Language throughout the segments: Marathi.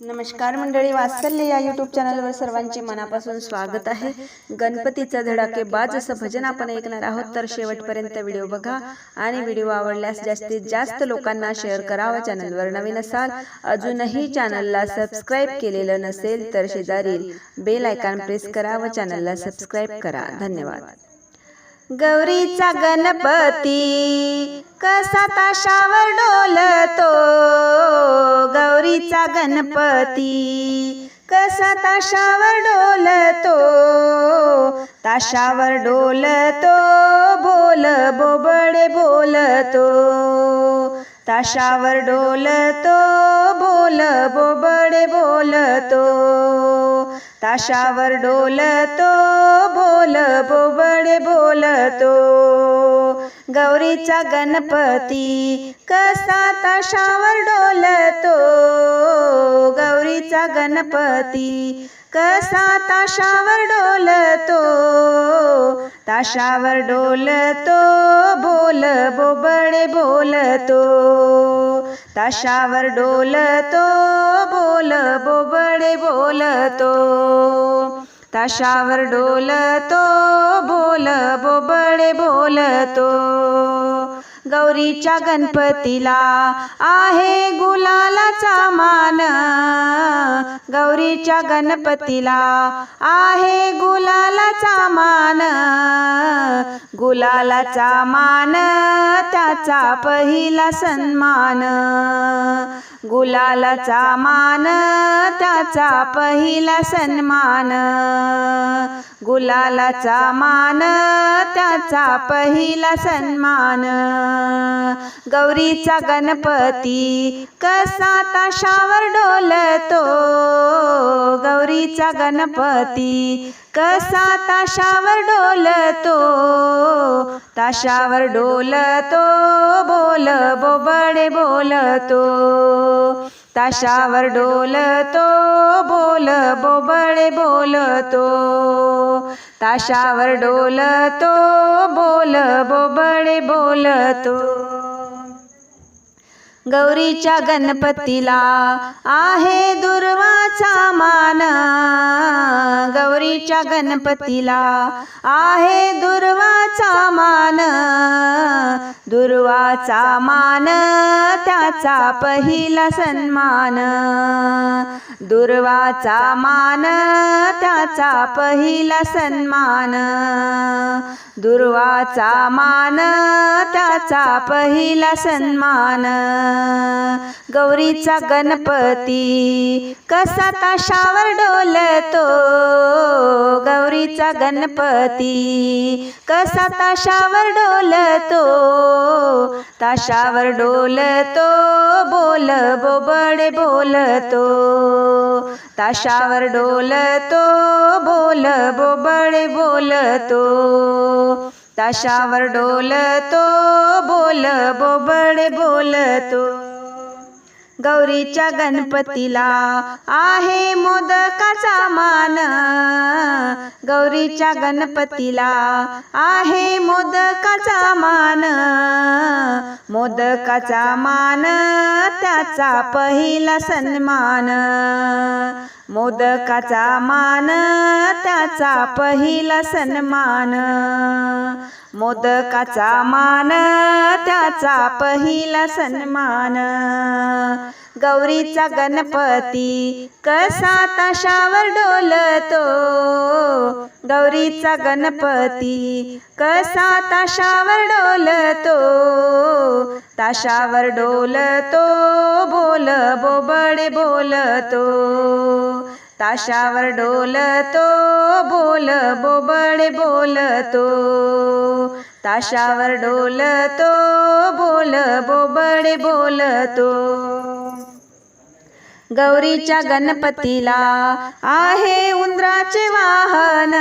नमस्कार मंडळी वात्सल्य या यूट्यूब चॅनलवर सर्वांचे मनापासून स्वागत आहे. गणपतीचा धडाकेबाज असं भजन आपण ऐकणार आहोत तर शेवटपर्यंत व्हिडिओ बघा आणि व्हिडिओ आवडल्यास जास्तीत जास्त लोकांना शेअर करावा. चॅनलवर नवीन असाल अजूनही चॅनलला सबस्क्राईब केलेलं नसेल तर शेजारील बेल आयकॉन प्रेस करा व चॅनलला सबस्क्राईब करा. धन्यवाद. गौरीचा गणपती कसा ताशावर डोलतो. गौरीचा गणपती कसा ताशावर डोलतो. ताशावर डोलतो बोल बोबडे बोलतो. ताशावर डोलतो बोल बोबडे बोलतो. ताशावर डोलतो बोल बोबडे बोलतो. गौरीचा गणपती कसा ताशावर डोलतो. गौरीचा गणपती कसा ताशावर डोलतो ताशावर डोलतो बोल बोबडे बोलतो. ताशावर डोलतो बोल बोबडे बोलतो. ताशावर डोलतो बोल बोबडे बोलतो. गौरीच्या गणपतीला आहे गुलालाचा मान. गौरीच्या गणपतीला आहे गुलालाचा मान. गुलालाचा मान त्याचा पहिला सन्मान. गुलालाचा मान त्याचा पहिला सन्मान. गुलालाचा मान त्याचा पहिला सन्मान. गौरीचा गणपती कसा ताशावर डोलतो? गौरीचा गणपती कसा ताशावर डोलतो? ताशावर डोलतो बोल बोबडे बोलतो. ताशावर डोलतो बोल बोबडे बोलतो. ताशावर डोलतो बोल बोबडे बोलतो. गौरीच्या गणपतीला आहे दुर्वाचा मान. गौरीच्या गणपतीला आहे दुर्वाचा मान. दुर्वाचा मान त्याचा पहिला सन्मान. दुर्वाचा मान त्याचा पहिला सन्मान. दुर्वाचा मान त्याचा पहिला सन्मान. गौरीचा गणपती कसा ताशावर डोलतो. गौरीचा गणपती कसा ताशावर डोलतो. ताशावर डोलतो बोल बोबड बोलतो. ताशावर डोलतो बोल बोबड बोलतो. ताशावर डोलतो बोल बोबड बोलतो. गौरीच्या गणपतीला आहे मोदकाचा मान. गौरीच्या गणपतीला आहे मोदकाचा मान. मोदकाचा मान त्याचा पहिला सन्मान. मोदकाचा मान त्याचा पहिला सन्मान. मोदकाचा मान त्याचा पहिला सन्मान. गौरीचा गणपती कसा ताशावर डोलतो? गौरीचा गणपती कसा ताशावर डोलतो? ताशावर डोलतो बोल बोबडे बोलतो. ताशावर डोलतो बोल बोबडे बोलतो. ताशावर डोलतो बोल बोबडे बोलतो. गौरीच्या गणपतीला आहे उंदराचे वाहन.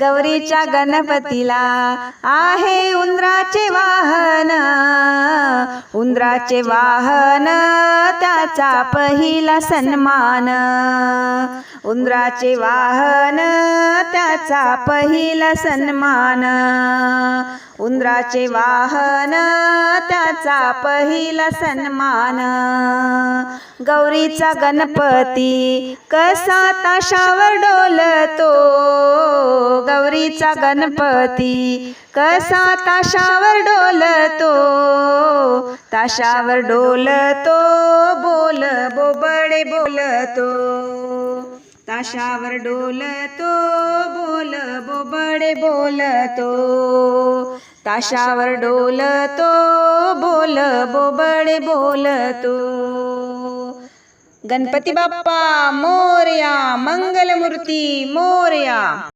गौरीच्या गणपतीला आहे उंदराचे वाहन. उंदराचे वाहन त्याचा पहिला सन्मान. उंदराचे वाहन त्याचा पहिला सन्मान. उंदराचे वाहन त्याचा पहिला सन्मान. गौरीचा गणपती कसा ताशावर डोलतो. गौरीचा गणपती कसा ताशावर डोलतो. ताशावर डोलतो बोल बोबडे बोलतो. ताशावर डोलतो बोल बोबडे बोलतो. ताशावर डोलतो बोल बोबडे बोलतो. गणपती बाप्पा मोरया मंगलमूर्ती मोरया.